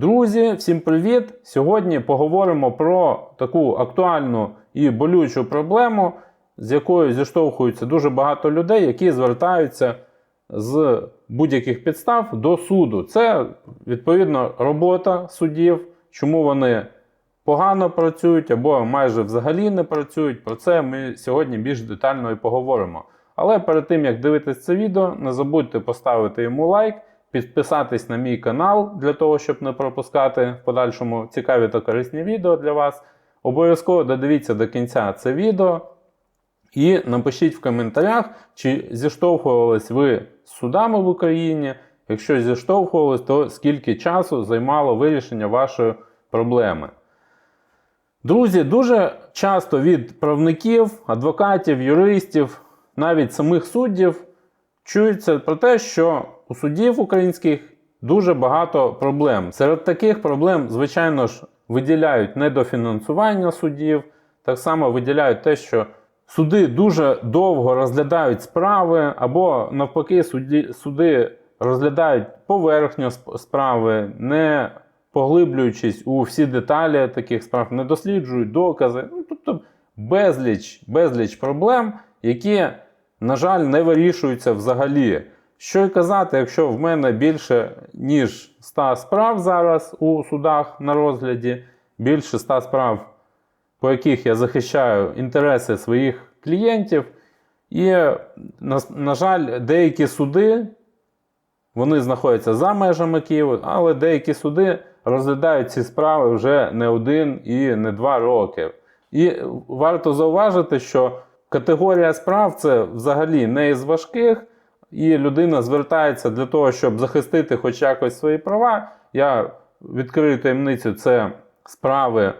Друзі, всім привіт! Сьогодні поговоримо про таку актуальну і болючу проблему, з якою зіштовхуються дуже багато людей, які звертаються з будь-яких підстав до суду. Це відповідно робота суддів, чому вони погано працюють або майже взагалі не працюють. Про це ми сьогодні більш детально і поговоримо. Але перед тим як дивитись це відео, не забудьте поставити йому лайк, підписатись на мій канал для того, щоб не пропускати в подальшому цікаві та корисні відео для вас. Обов'язково додивіться до кінця це відео. І напишіть в коментарях, чи зіштовхувались ви з судами в Україні. Якщо зіштовхувались, то скільки часу займало вирішення вашої проблеми. Друзі, дуже часто від правників, адвокатів, юристів, навіть самих суддів чується про те, що у суддів українських дуже багато проблем. Серед таких проблем, звичайно ж, виділяють недофінансування суддів, так само виділяють те, що суди дуже довго розглядають справи, або навпаки, суді, суди розглядають поверхню справи, не поглиблюючись у всі деталі таких справ, не досліджують докази. Ну, тобто безліч, безліч проблем, які, на жаль, не вирішуються взагалі. Що й казати, якщо в мене більше ніж 100 справ зараз у судах на розгляді, більше 100 справ, по яких я захищаю інтереси своїх клієнтів. І, на, на жаль, деякі суди вони знаходяться за межами Києва, але деякі суди розглядають ці справи вже не один і не два роки. І варто зауважити, що категорія справ це взагалі не із важких, і людина звертається для того, щоб захистити хоч якось свої права. Я відкрию таємницю, це справи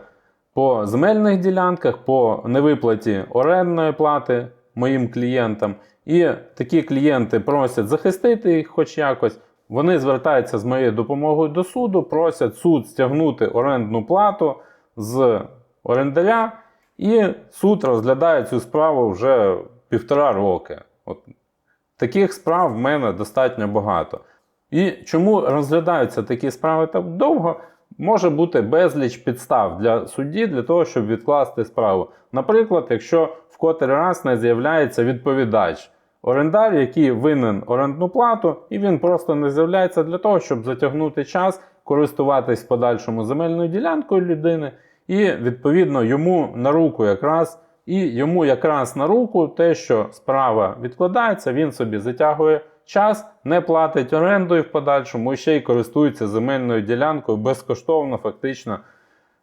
по земельних ділянках, по невиплаті орендної плати моїм клієнтам. І такі клієнти просять захистити їх хоч якось. Вони звертаються з моєю допомогою до суду, просять суд стягнути орендну плату з орендаря, і суд розглядає цю справу вже півтора роки. От таких справ в мене достатньо багато. І чому розглядаються такі справи так довго? Може бути безліч підстав для судді для того, щоб відкласти справу. Наприклад, якщо в котрий раз не з'являється відповідач, орендар, який винен орендну плату, і він просто не з'являється для того, щоб затягнути час, користуватись подальшому земельною ділянкою людини, і відповідно йому на руку якраз. І йому якраз на руку те, що справа відкладається, він собі затягує час, не платить оренду і в подальшому ще й користується земельною ділянкою безкоштовно, фактично,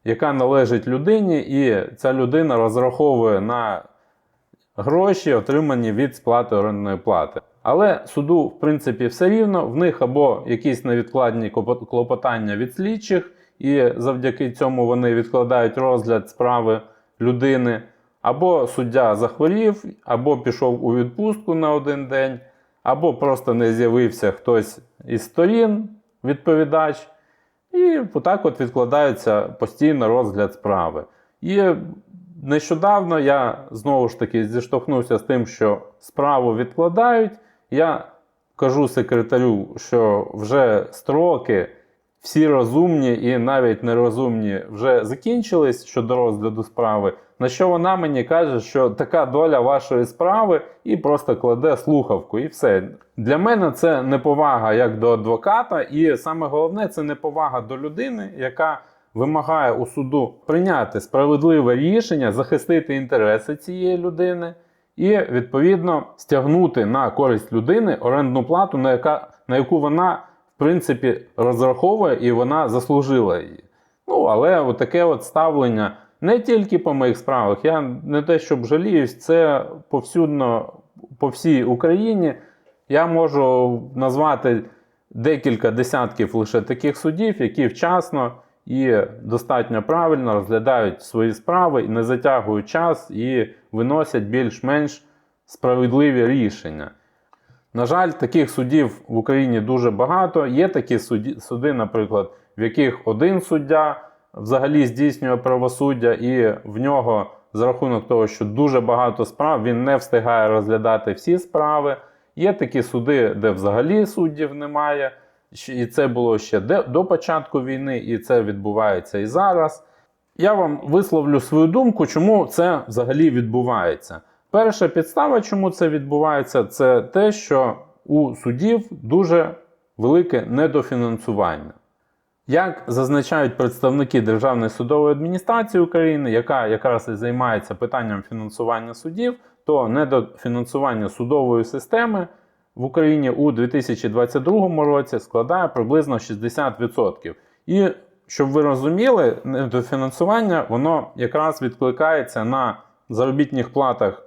яка належить людині, і ця людина розраховує на гроші, отримані від сплати орендної плати. Але суду, в принципі, все рівно, в них або якісь невідкладні клопот- клопотання від слідчих, і завдяки цьому вони відкладають розгляд справи людини. Або суддя захворів, або пішов у відпустку на один день, або просто не з'явився хтось із сторін, відповідач, і отак от відкладається постійно розгляд справи. І нещодавно я знову ж таки зіштовхнувся з тим, що справу відкладають. Я кажу секретарю, що вже строки всі розумні і навіть нерозумні вже закінчились щодо розгляду справи. На що вона мені каже, що така доля вашої справи і просто кладе слухавку, і все. Для мене це неповага як до адвоката, і саме головне це неповага до людини, яка вимагає у суду прийняти справедливе рішення, захистити інтереси цієї людини і відповідно стягнути на користь людини орендну плату, на, яка, на яку вона принципі розраховує і вона заслужила її. Ну, але таке от ставлення не тільки по моїх справах. Я не те, щоб жаліюсь, це повсюдно по всій Україні. Я можу назвати декілька десятків лише таких судів, які вчасно і достатньо правильно розглядають свої справи і не затягують час і виносять більш-менш справедливі рішення. На жаль, таких судів в Україні дуже багато. Є такі суди, наприклад, в яких один суддя взагалі здійснює правосуддя, і в нього за рахунок того, що дуже багато справ, він не встигає розглядати всі справи. Є такі суди, де взагалі суддів немає. І це було ще до початку війни, і це відбувається і зараз. Я вам висловлю свою думку, чому це взагалі відбувається. Перша підстава, чому це відбувається, це те, що у судів дуже велике недофінансування. Як зазначають представники Державної судової адміністрації України, яка якраз і займається питанням фінансування судів, то недофінансування судової системи в Україні у 2022 році складає приблизно 60%. І щоб ви розуміли, недофінансування воно якраз відкликається на заробітних платах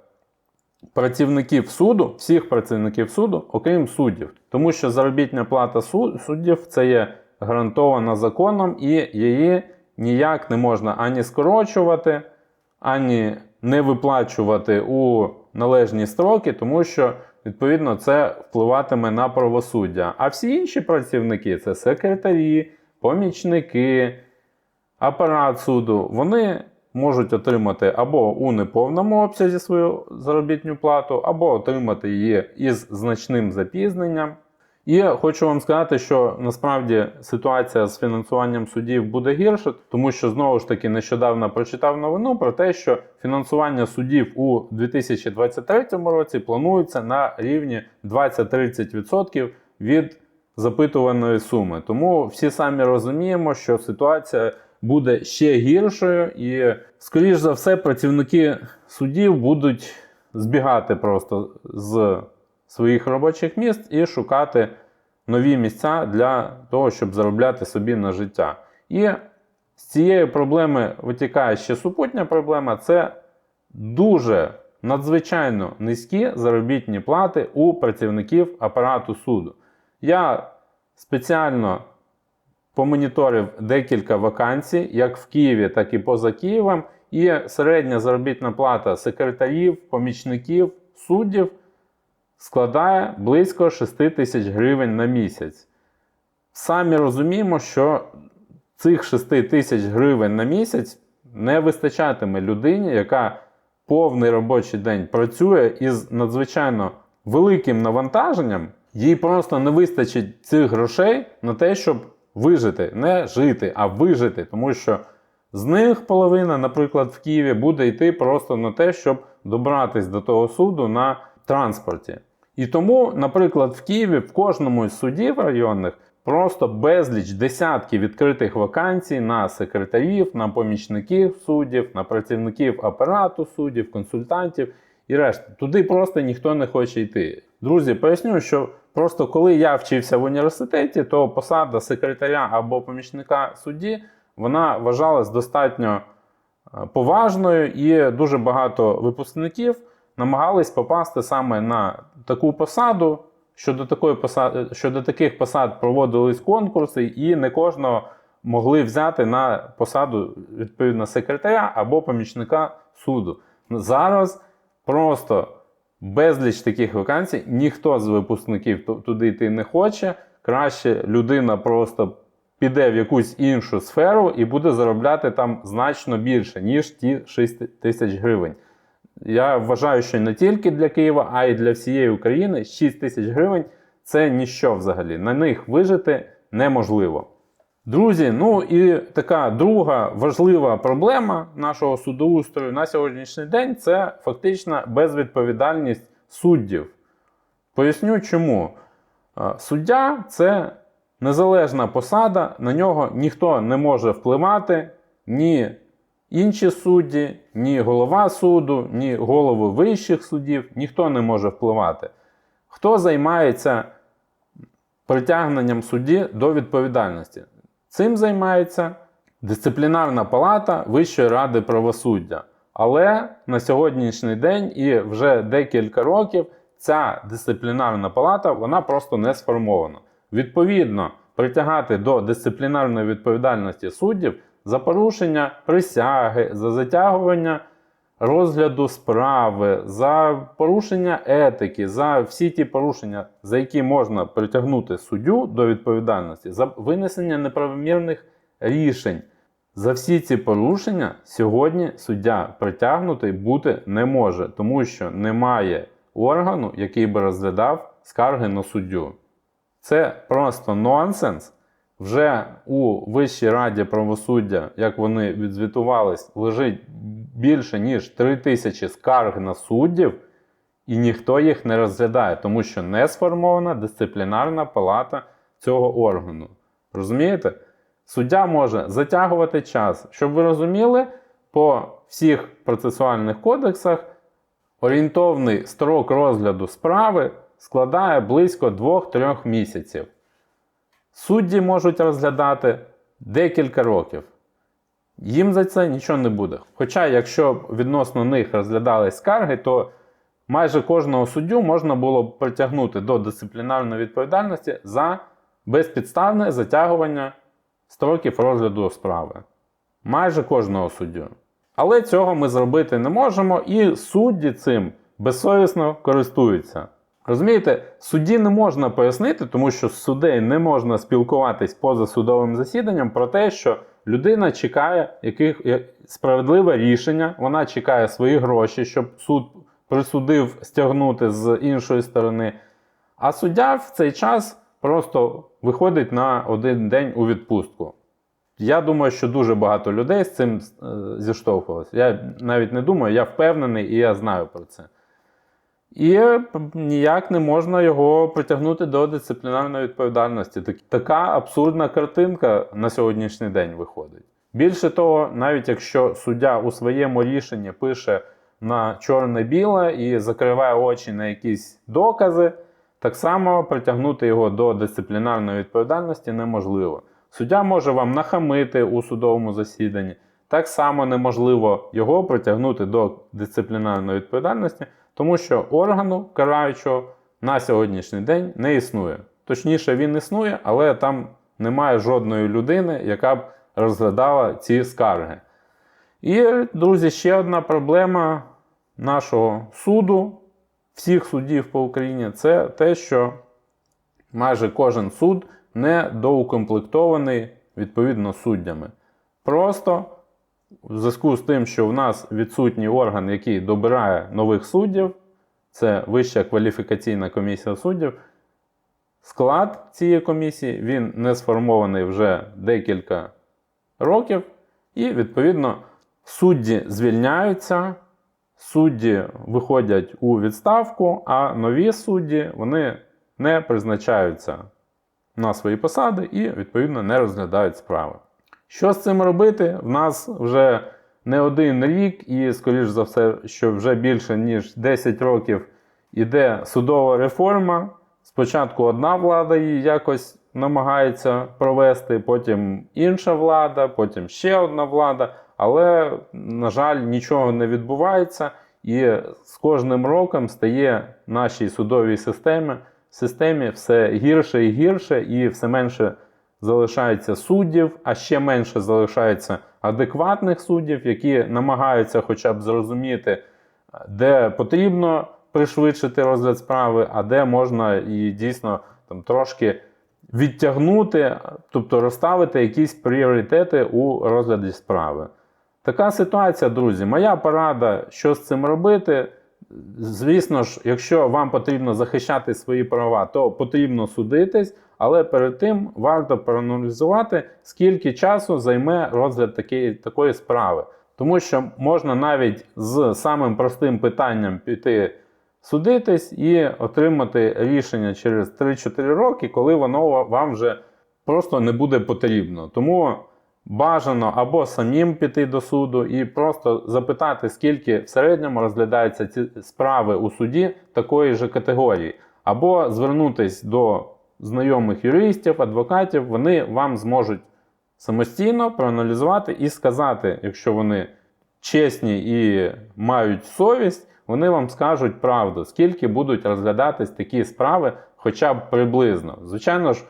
працівників суду, всіх працівників суду, окрім суддів. Тому що заробітна плата суддів це є гарантована законом, і її ніяк не можна ані скорочувати, ані не виплачувати у належні строки, тому що відповідно це впливатиме на правосуддя. А всі інші працівники це секретарі, помічники, апарат суду, вони можуть отримати або у неповному обсязі свою заробітну плату, або отримати її із значним запізненням. І хочу вам сказати, що насправді ситуація з фінансуванням судів буде гірше, тому що знову ж таки нещодавно прочитав новину про те, що фінансування судів у 2023 році планується на рівні 20-30% від запитуваної суми. Тому всі самі розуміємо, що ситуація буде ще гіршою, і, скоріш за все, працівники судів будуть збігати просто з своїх робочих місць і шукати нові місця для того, щоб заробляти собі на життя. І з цієї проблеми витікає ще супутня проблема це дуже надзвичайно низькі заробітні плати у працівників апарату суду. Я спеціально помоніторив декілька вакансій, як в Києві, так і поза Києвом. І середня заробітна плата секретарів, помічників, суддів складає близько 6 тисяч гривень на місяць. Самі розуміємо, що цих 6 тисяч гривень на місяць не вистачатиме людині, яка повний робочий день працює із надзвичайно великим навантаженням, їй просто не вистачить цих грошей на те, щоб вижити, не жити, а вижити. Тому що з них половина, наприклад, в Києві буде йти просто на те, щоб добратись до того суду на транспорті. І тому, наприклад, в Києві в кожному з судів районних просто безліч десятки відкритих вакансій на секретарів, на помічників суддів, на працівників апарату суддів, консультантів і решта. Туди просто ніхто не хоче йти. Друзі, поясню, що просто коли я вчився в університеті, то посада секретаря або помічника судді вона вважалась достатньо е, поважною, і дуже багато випускників намагались попасти саме на таку посаду. Щодо, такої посади, щодо таких посад проводились конкурси, і не кожного могли взяти на посаду відповідно секретаря або помічника суду. Зараз просто безліч таких вакансій, ніхто з випускників туди йти не хоче. Краще людина просто піде в якусь іншу сферу і буде заробляти там значно більше, ніж ті 6 тисяч гривень. Я вважаю, що не тільки для Києва, а й для всієї України 6 тисяч гривень це ніщо взагалі. На них вижити неможливо. Друзі, ну і така друга важлива проблема нашого судоустрою на сьогоднішній день це фактична безвідповідальність суддів. Поясню чому. Суддя це незалежна посада, на нього ніхто не може впливати, ні інші судді, ні голова суду, ні голови вищих судів, ніхто не може впливати. Хто займається притягненням судді до відповідальності? Цим займається дисциплінарна палата Вищої ради правосуддя. Але на сьогоднішній день і вже декілька років ця дисциплінарна палата вона просто не сформована. Відповідно, притягати до дисциплінарної відповідальності суддів за порушення присяги, за затягування розгляду справи, за порушення етики, за всі ті порушення, за які можна притягнути суддю до відповідальності, за винесення неправомірних рішень. За всі ці порушення сьогодні суддя притягнутий бути не може, тому що немає органу, який би розглядав скарги на суддю. Це просто нонсенс. Вже у Вищій раді правосуддя, як вони відзвітувались, лежить більше ніж 3 тисячі скарг на суддів, і ніхто їх не розглядає, тому що не сформована дисциплінарна палата цього органу. Розумієте? Суддя може затягувати час. Щоб ви розуміли, по всіх процесуальних кодексах орієнтовний строк розгляду справи складає близько 2-3 місяців. Судді можуть розглядати декілька років. Їм за це нічого не буде. Хоча, якщо відносно них розглядались скарги, то майже кожного суддю можна було б притягнути до дисциплінарної відповідальності за безпідставне затягування строків розгляду справи. Майже кожного суддю. Але цього ми зробити не можемо, і судді цим безсовісно користуються. Розумієте, судді не можна пояснити, тому що з суддею не можна спілкуватись поза судовим засіданням про те, що людина чекає яких, справедливе рішення, вона чекає свої гроші, щоб суд присудив стягнути з іншої сторони. А суддя в цей час просто виходить на один день у відпустку. Я думаю, що дуже багато людей з цим е, зіштовхувалося. Я навіть не думаю, я впевнений і я знаю про це. І ніяк не можна його притягнути до дисциплінарної відповідальності. Така абсурдна картинка на сьогоднішній день виходить. Більше того, навіть якщо суддя у своєму рішенні пише на чорне-біле і закриває очі на якісь докази, так само притягнути його до дисциплінарної відповідальності неможливо. Суддя може вам нахамити у судовому засіданні. Так само неможливо його притягнути до дисциплінарної відповідальності, тому що органу караючого на сьогоднішній день не існує. Точніше, він існує, але там немає жодної людини, яка б розглядала ці скарги. І, друзі, ще одна проблема нашого суду, всіх судів по Україні, це те, що майже кожен суд не доукомплектований відповідно суддями. Просто в зв'язку з тим, що в нас відсутній орган, який добирає нових суддів, це Вища кваліфікаційна комісія суддів. Склад цієї комісії він не сформований вже декілька років, і, відповідно, судді звільняються, судді виходять у відставку, а нові судді вони не призначаються на свої посади і, відповідно, не розглядають справи. Що з цим робити? В нас вже не один рік, і, скоріш за все, що вже більше ніж 10 років іде судова реформа. Спочатку одна влада її якось намагається провести, потім інша влада, потім ще одна влада. Але, на жаль, нічого не відбувається, і з кожним роком стає нашій судовій системі, системі все гірше і гірше, і все менше залишається суддів, а ще менше залишається адекватних суддів, які намагаються хоча б зрозуміти, де потрібно пришвидшити розгляд справи, а де можна і дійсно там трошки відтягнути, тобто розставити якісь пріоритети у розгляді справи. Така ситуація, друзі. Моя порада, що з цим робити. Звісно ж, якщо вам потрібно захищати свої права, то потрібно судитись, але перед тим варто проаналізувати, скільки часу займе розгляд такої, такої справи. Тому що можна навіть з самим простим питанням піти судитись і отримати рішення через 3-4 роки, коли воно вам вже просто не буде потрібно. Тому бажано або самим піти до суду і просто запитати, скільки в середньому розглядаються ці справи у суді такої ж категорії, або звернутись до знайомих юристів, адвокатів, вони вам зможуть самостійно проаналізувати і сказати, якщо вони чесні і мають совість, вони вам скажуть правду, скільки будуть розглядатись такі справи, хоча б приблизно. Звичайно ж,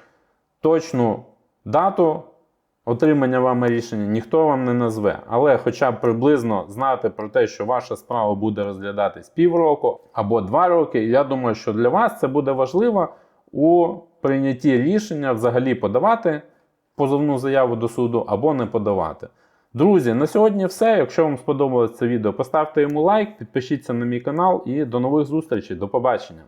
точну дату отримання вами рішення ніхто вам не назве, але хоча б приблизно знати про те, що ваша справа буде розглядатись півроку або два роки. Я думаю, що для вас це буде важливо у прийнятті рішення взагалі подавати позовну заяву до суду або не подавати. Друзі, на сьогодні все. Якщо вам сподобалось це відео, поставте йому лайк, підпишіться на мій канал і до нових зустрічей. До побачення!